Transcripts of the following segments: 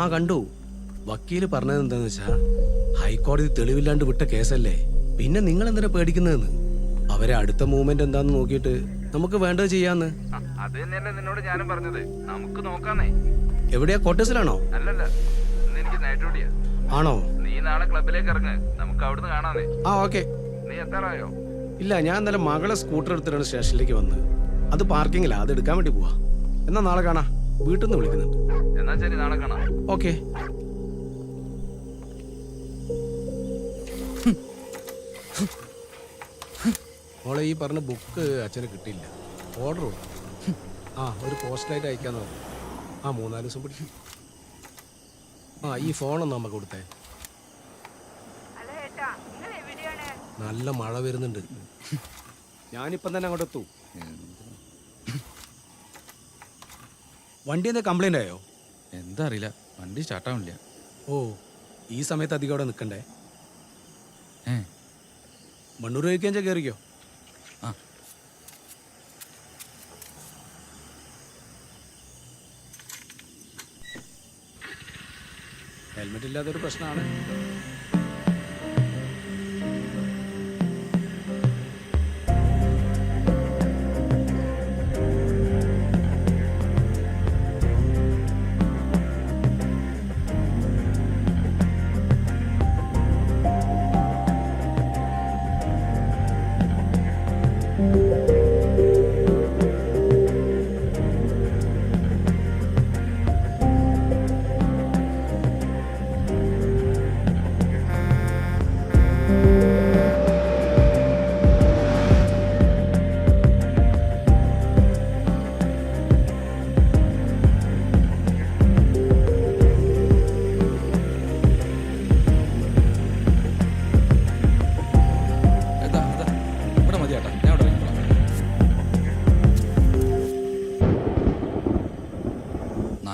ആ കണ്ടു. വക്കീൽ പറഞ്ഞത് എന്താന്ന് വെച്ചാ ഹൈക്കോടതി തെളിവില്ലാണ്ട് വിട്ട കേസല്ലേ? പിന്നെ നിങ്ങൾ എന്തിനാ പേടിക്കുന്നതെന്ന്? അവരെ അടുത്ത മൂവ്മെന്റ് എന്താന്ന് നോക്കിയിട്ട് നമുക്ക് വേണ്ടത് ചെയ്യാന്ന്. അത് തന്നെയല്ലേ നിന്നോട് ഞാനും പറഞ്ഞത്. നമുക്ക് നോക്കാന്നേ. എവിടെയാ? കോട്ടേഴ്സിലാണോ? അല്ലല്ല. ഇന്ന് എനിക്ക് നൈറ്റ് ഡ്യൂട്ടിയാ ആണോ? നീ നാളെ ക്ലബിലേക്ക് ഇറങ്ങ്. നമുക്ക് അവിടുന്ന് കാണാന്നേ. ആ ഓക്കെ. നീ എത്താറായോ? ഇല്ല ഞാൻ ഇന്നലെ മകളെ സ്കൂട്ടർ എടുത്തിട്ടാണ് സ്റ്റേഷനിലേക്ക് വന്നത് അത് പാർക്കിങ്ങിലാ. അത് എടുക്കാൻ വേണ്ടി പോവാ. എന്നാ നാളെ കാണാം. വീട്ടിൽ നിന്ന് വിളിക്കുന്നുണ്ട്. എന്നാ ശരി നാളെ കാണാം. ഓക്കെ. മോളെ ഈ പറഞ്ഞ ബുക്ക് അച്ഛന് കിട്ടിയില്ല. ഓർഡർ ഉണ്ട് ആ ഒരു പോസ്റ്റായിട്ട് അയക്കാന്ന് പറഞ്ഞു. ആ മൂന്നാൽ ദിവസം പിടിക്കും ആ ഈ ഫോണൊന്ന് നമുക്ക് കൊടുത്തേ. നല്ല മഴ വരുന്നുണ്ട്. ഞാനിപ്പം തന്നെ അങ്ങോട്ട് എത്തൂ വണ്ടി എന്താ കംപ്ലൈന്റ് ആയോ? എന്താ അറിയില്ല. വണ്ടി സ്റ്റാർട്ടാവില്ല ഓ ഈ സമയത്ത് അധികം അവിടെ നിൽക്കണ്ടേ ഏ. മണ്ണൂർ കഴിക്കാൻ കയറിക്കോ? ആ. ഹെൽമെറ്റ് ഇല്ലാത്തൊരു പ്രശ്നമാണ്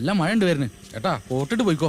നല്ല മഴ ഉണ്ട് വരുന്നു. ഏട്ടാ കോട്ടിട്ട് പോയിക്കോ.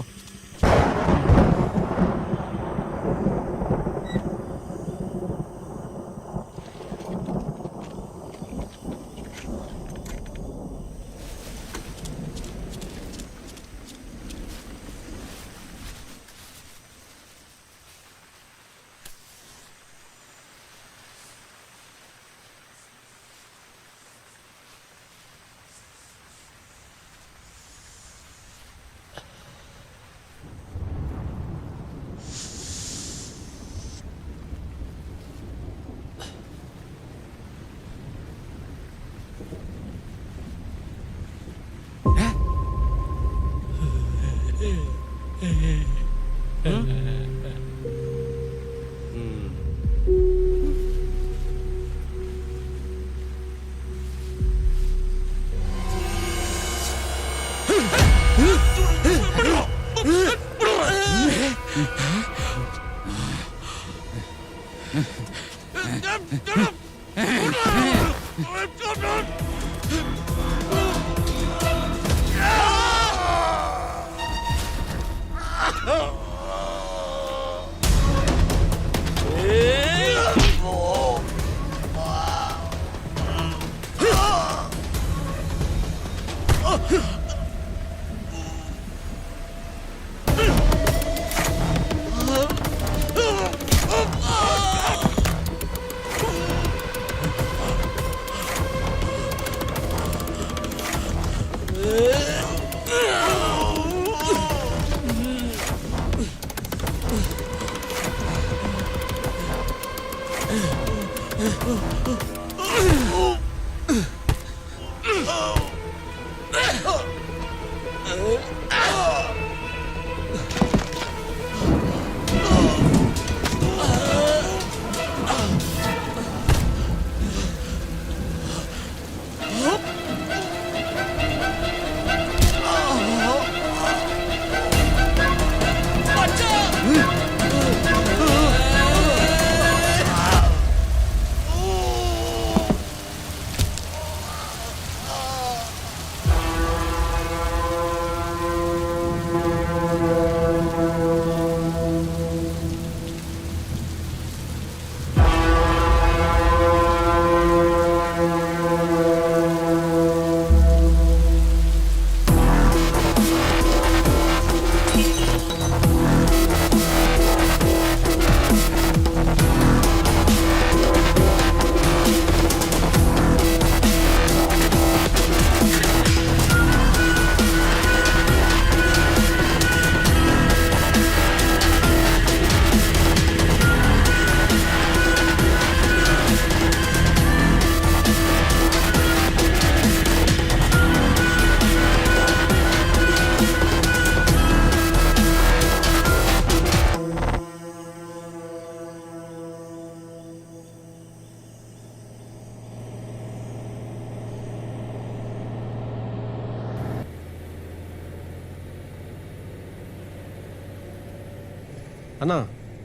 அண்ணா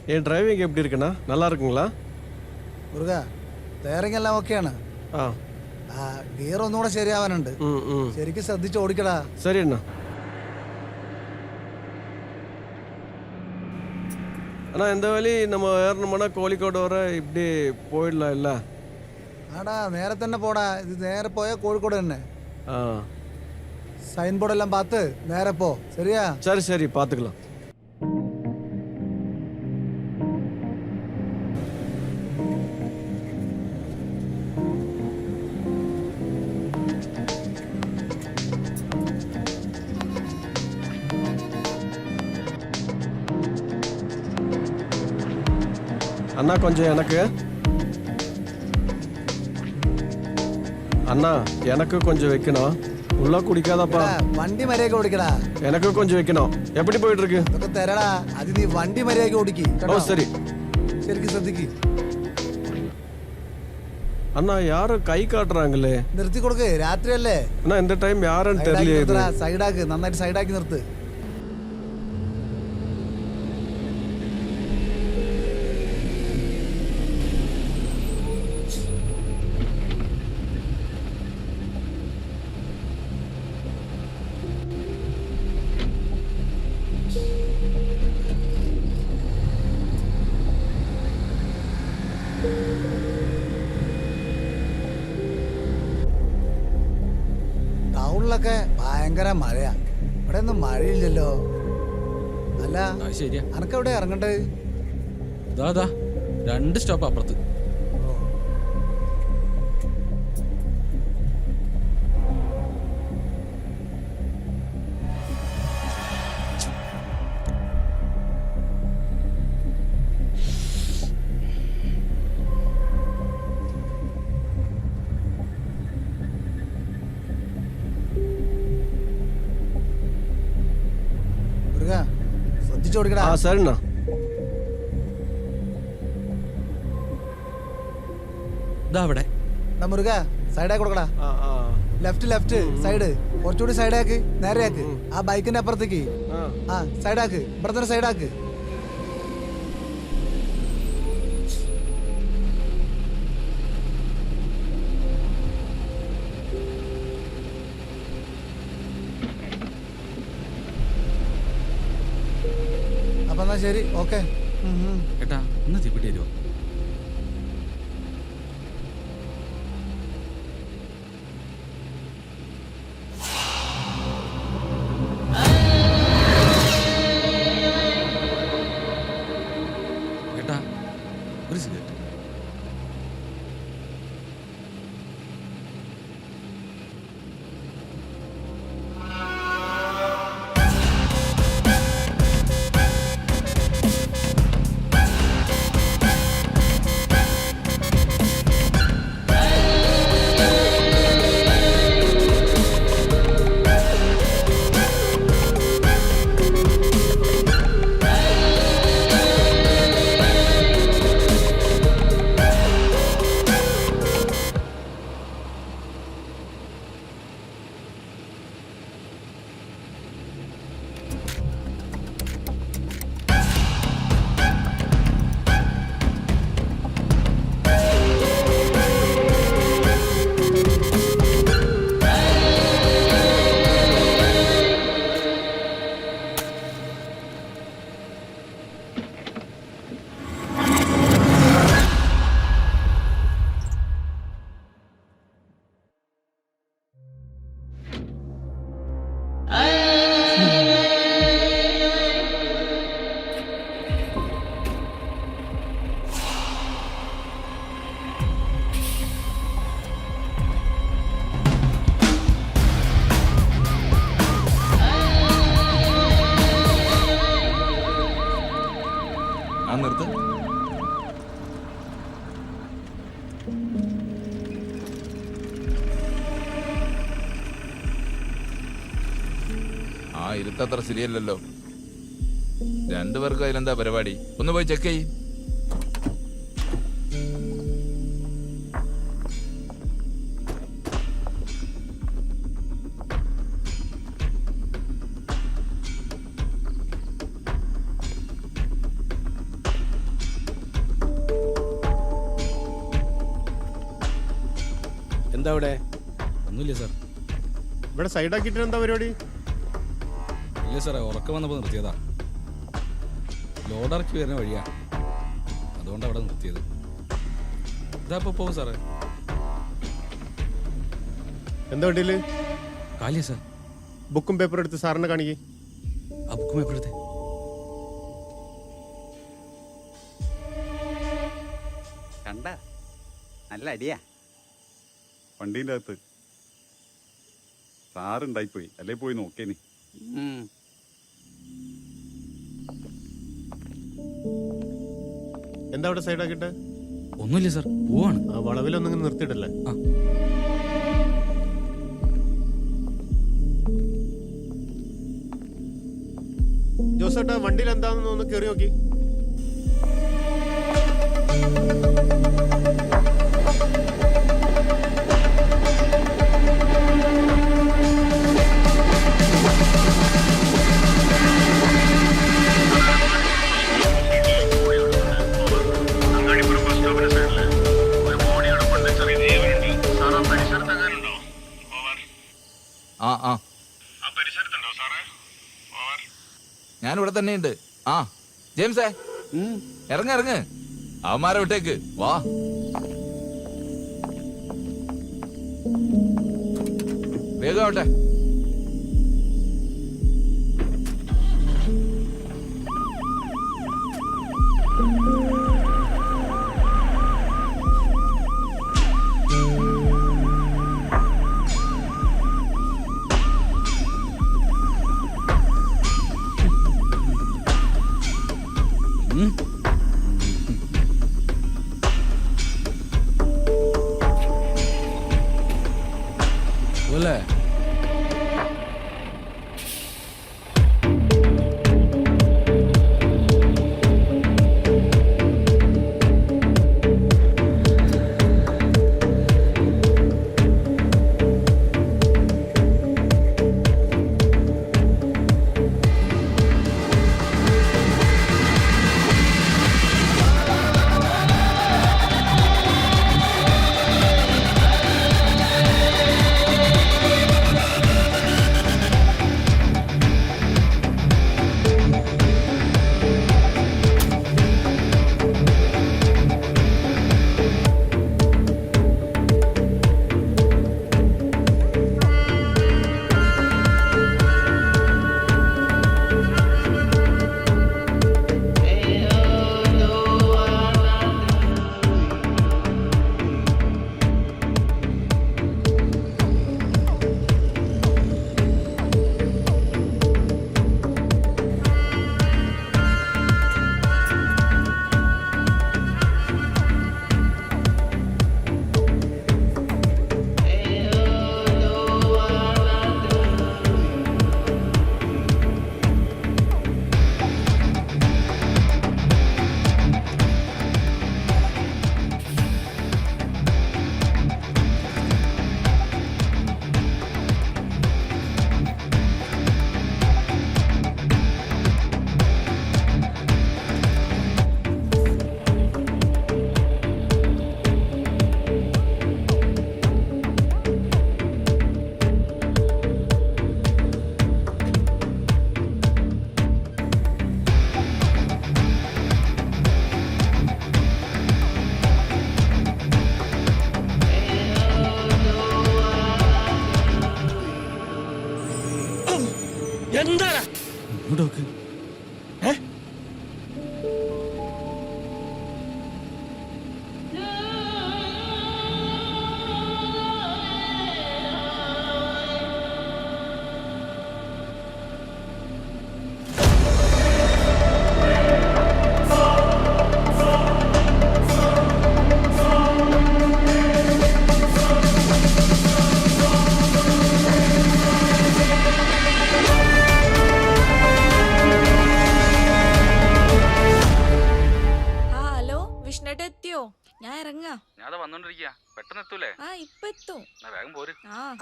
என் டிரைவிங் எப்படி இருக்குண்ணா நல்லா இருக்குங்களா മുരുക ടയറിംഗ് എല്ലാം ഓക്കെയാണ് ആ ആ ഗിയർ ഒന്നുകൂടെ ശരിയാവാനുണ്ട് ம் ம் ശരിക്കും ശ്രദ്ധിച്ച് ഓടിക്കടാ சரி அண்ணா அண்ணா இந்த வழி நம்ம ஏறணும்னா கோழிக்கோடு வர இப்படி போயிடலாம் இல்ல ആടാ നേരെ തന്നെ പോടാ ഇത് നേരെ പോയാൽ കോഴിക്കോട് തന്നെ ஆ സൈൻ ബോർഡ് എല്ലാം പാത്ത് നേരെ പോ ശരിയാ சரி சரி பார்த்துக்கலாம் அண்ணா கொஞ்சம் எனக்கு அண்ணா எனக்கு கொஞ்சம் வைக்கணும் உள்ள குடிக்காதப்பா എടാ, വണ്ടി മര്യാദക്ക് ഓടിക്കടാ எனக்கு கொஞ்சம் வைக்கணும் எப்படி போயிட்டு இருக்கு ഇതൊക്കെ തരടാ അത് നീ വണ്ടി മര്യാദക്ക് ഓടിക്ക് ஓ കേട്ടോ? சரி ശരിക്കും ശ്രദ്ധിക്ക് அண்ணா யாரும் கை காட்டுறாங்களே നിർത്തി കൊടുക്ക് രാത്രിയല്ലേ அண்ணா இந்த டைம் யாருன்னு സൈഡാക്കി தெரியலையே இது. നിർത്തടാ സൈഡാക്ക് നന്നായിട്ട് സൈഡാക്കി നിർത്ത് ടൗണിലൊക്കെ ഭയങ്കര മഴയാ. ഇവിടെ ഒന്നും മഴയില്ലല്ലോ. അല്ല ശരിയാ. അനക്കെവിടെ ഇറങ്ങണ്ടേ? ദാ. രണ്ട് സ്റ്റോപ്പ് അപ്പുറത്ത്. ശ്രദ്ധിച്ചു കൊടുക്കടാ ஆ சரிண்ணா ഇതാ അവിടെ എടാ മുരുക സൈഡാക്കി കൊടുക്കടാ ஆ ஆ ലെഫ്റ്റ് ലെഫ്റ്റ് സൈഡ് കുറച്ചുകൂടി സൈഡാക്ക് നേരെയാക്ക് ആ ബൈക്കിന്റെ അപ്പുറത്തേക്ക് ஆ ആ സൈഡാക്ക് ഇവിടെ തന്നെ സൈഡാക്ക് ശരി. ഓക്കെ. ഏട്ടാ ഒന്ന് അത്ര ശരിയല്ലല്ലോ. രണ്ടുപേർക്കും അതിലെന്താ പരിപാടി? ഒന്ന് പോയി ചെക്ക് ചെയ്യും. എന്താ ഇവിടെ ഒന്നുമില്ല സാർ ഇവിടെ സൈഡാക്കിയിട്ട് എന്താ പരിപാടി? ഇല്ല സാറേ? ഉറക്കം വന്നപ്പോൾ നിർത്തിയതാ. ലോഡ് ഇറക്കി വരുന്ന വഴിയാ. അതുകൊണ്ട് അവിടെ നിർത്തിയത്. ഇതാ ഇപ്പോൾ പോകും സാറേ. എന്താ വണ്ടിയിൽ? കാലിയ സാർ. ബുക്കും പേപ്പറും എടുത്ത് സാറിനെ കാണിക്കേ. ആ ബുക്കും പേപ്പർ എടുത്ത്. കണ്ട? നല്ല അടിയാ. വണ്ടീന്റെ അകത്ത്. സാറുണ്ടായിപ്പോയി. അല്ലേ പോയി നോക്കേനി? എന്താ അവിടെ സൈഡാക്കിയിട്ട് ഒന്നുമില്ല സാർ പോവാണ്. ആ വളവിലൊന്നും നിർത്തിയിട്ടല്ലേ? ആ. ജോസേട്ടാ വണ്ടിയിൽ എന്താണെന്ന് ഒന്ന് കയറി നോക്കി. ആ ആ. ഞാനിവിടെ തന്നെയുണ്ട്. ആ ജെയിംസേ. ഇറങ്ങ ഇറങ്ങ്. അവന്മാരെ വിട്ടേക്ക്. വാ. വേഗം ആവട്ടെ.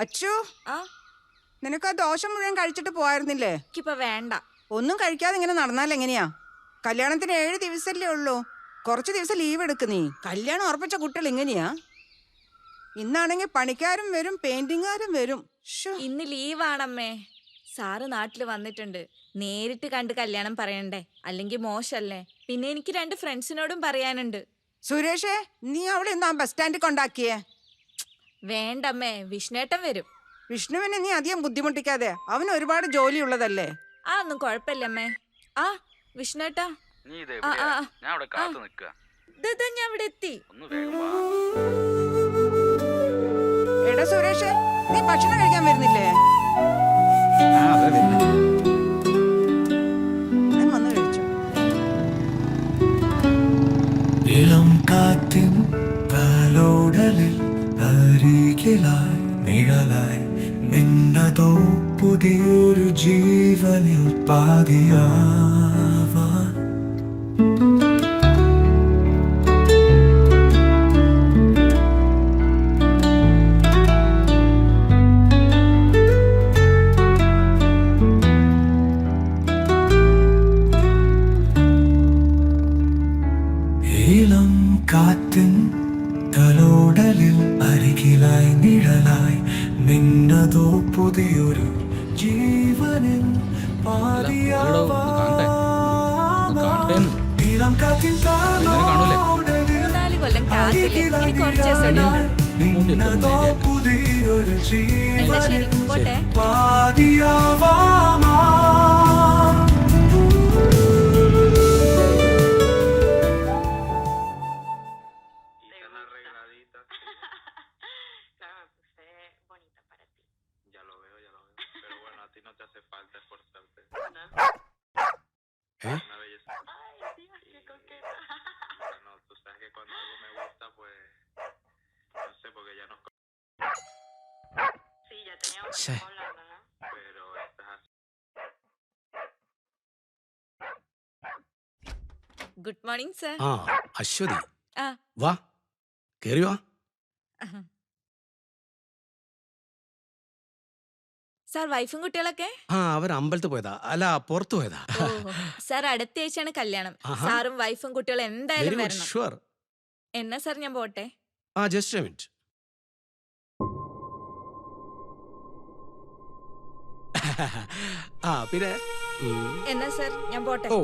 അച്ചു ആ? നിനക്ക് ആ ദോശ മുഴുവൻ കഴിച്ചിട്ട് പോയിരുന്നില്ലേ എനിക്കിപ്പൊ വേണ്ട. ഒന്നും കഴിക്കാതെ ഇങ്ങനെ നടന്നാൽ എങ്ങനെയാ? കല്യാണത്തിന് ഏഴ് ദിവസമല്ലേ ഉള്ളൂ. കുറച്ച് ദിവസം ലീവ് എടുക്ക് നീ. കല്യാണം ഉറപ്പിച്ച കുട്ടികൾ ഇങ്ങനെയാ ഇന്നാണെങ്കിൽ പണിക്കാരും വരും പെയിന്റിങ്ങാരും വരും. ഇന്ന് ലീവാണമ്മേ സാറ് നാട്ടിൽ വന്നിട്ടുണ്ട്. നേരിട്ട് കണ്ട് കല്യാണം പറയണ്ടേ? അല്ലെങ്കിൽ മോശല്ലേ? പിന്നെ എനിക്ക് രണ്ട് ഫ്രണ്ട്സിനോടും പറയാനുണ്ട്. സുരേഷേ നീ അവളെ ഇന്ന് ആ ബസ് സ്റ്റാൻഡിൽ കൊണ്ടാക്കിയേ? വേണ്ടമ്മേ വിഷ്ണേട്ടൻ വരും. വിഷ്ണുവിനെ നീ അധികം ബുദ്ധിമുട്ടിക്കാതെ അവന് ഒരുപാട് ജോലി ഉള്ളതല്ലേ ആ ഒന്നും കുഴപ്പമില്ലമ്മേ. ആ വിഷ്ണേട്ടാ. നീ ഇത് ആ, ആ, ആ. ഞാൻ അവിടെ കാത്തു നിൽക്കുക ദാ ഞാൻ ഇവിടെ എത്തി. ഒന്ന് വേഗം വാ. എടാ സുരേഷേ നീ ഭക്ഷണം കഴിക്കാൻ വരുന്നില്ലേ? ഞാൻ വന്ന് കഴിച്ചു. ഇളം കാറ്റിൻ അരികിലായി നിഴലായി നിന്നതോ പുതിയൊരു ജീവനിൽ പാതിയാവാൻ ഉണ്ട്. ജീവനിൽ പുതിയൊരു ജീവനിൽ പാതിയാവാ. പാതിയാവാമാ മോർണിംഗ് സർ ആ അശ്വതി. ആ. വാ. കേറി വാ. സാർ വൈഫും കുട്ടികളൊക്കെ? ആ അവർ അമ്പലത്തിൽ പോയതാ. അല്ല പുറത്തു പോയതാ. സാർ അടുത്ത ആഴ്ചയാണ് കല്യാണം. സാറും വൈഫും കുട്ടികളും എന്തായാലും വരണം. ഷുവർ എന്നാ സാർ ഞാൻ പോട്ടെ? ആ ജസ്റ്റ് മിനിറ്റ് ആ പിന്നെ എന്നാ സാർ ഞാൻ പോട്ടെ? ഓ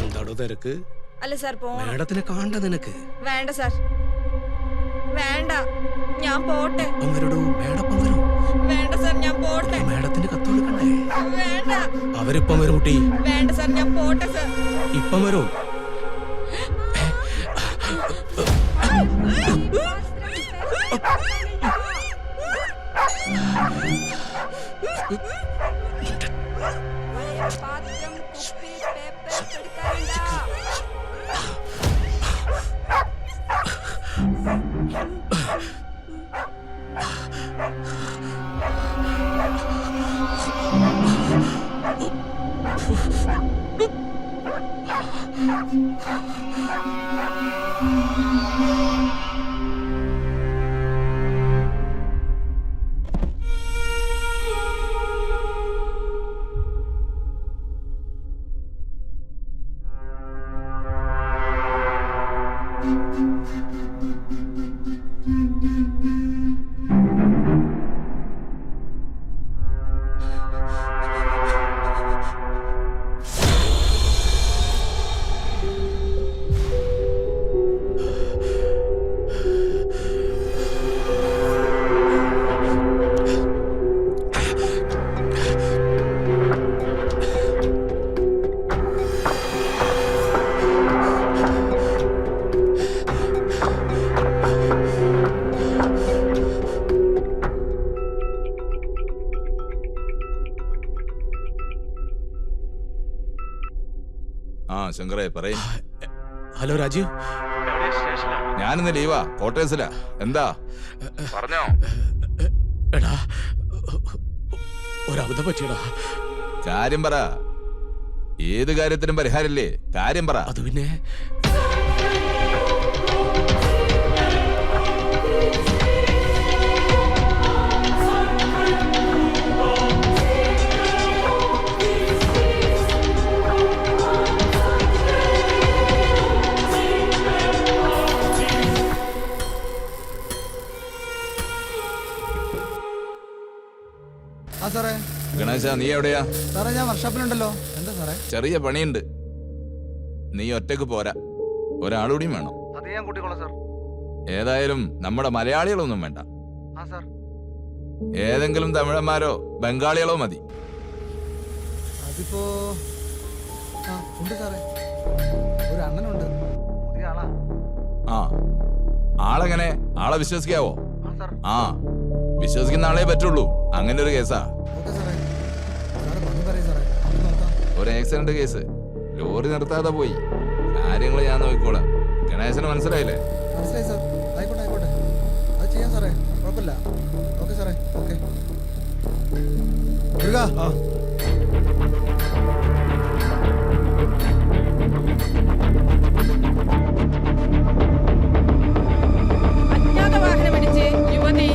എന്താടോ തിരക്ക്? അല്ല സാർ പോണം കാണ്ട കാണണ്ട നിനക്ക് വേണ്ട സാർ വേണ്ട ഞാൻ പോട്ടെ പങ്കരടോ മേടപ്പം വരും വേണ്ട സാർ ഞാൻ പോട്ടെ മേഡത്തിന് കത്ത് കൊടുക്കണ്ടേ വേണ്ട അവരിപ്പം വരും കുട്ടി വേണ്ട സാർ ഞാൻ പോട്ടെ സാർ ഇപ്പം വരും പാത്രം ലീവാ കോട്ടേഴ്സിലാ എന്താ? പറഞ്ഞോ. എടാ ഒരബദ്ധം പറ്റിയടാ. കാര്യം പറ. ഏത് കാര്യത്തിനും പരിഹാരമില്ലേ? കാര്യം പറ. അത് പിന്നെ ഗണേശ നീ എവിടെയാ? സാറേ ഞാൻ വർക്ക്ഷോപ്പിലുണ്ടല്ലോ എന്താ സാറേ? ചെറിയ പണിയുണ്ട്. നീ ഒറ്റയ്ക്ക് പോരാ. ഒരാളുകൂടിയും വേണം. അത് ഞാൻ കൂട്ടിക്കോളാം സാർ. ഏതായാലും നമ്മുടെ മലയാളികളൊന്നും വേണ്ട. ആ സാർ. ഏതെങ്കിലും തമിഴന്മാരോ ബംഗാളികളോ മതി. അതിപ്പോ ആ ഉണ്ട് സാറേ. ഒരു അണ്ണനുണ്ട്. പുതിയ ആളാ. ആ ആളെങ്ങനെ? ആളെ വിശ്വസിക്കാവോ? ആ സാർ. ആ വിശ്വസിക്കുന്ന ആളെ പറ്റുള്ളൂ. അങ്ങനെ ഒരു കേസാ. ഒരു ആക്സിഡന്റ് കേസ് ലോറി നിർത്താതെ പോയി. കാര്യങ്ങൾ ഞാൻ നോക്കിക്കോളാം. ഗണേശന് മനസ്സിലായില്ലേ? മനസ്സിലായി സാർ. ആയിക്കോട്ടെ അജ്ഞാത വാഹനമിടിച്ച് യുവതി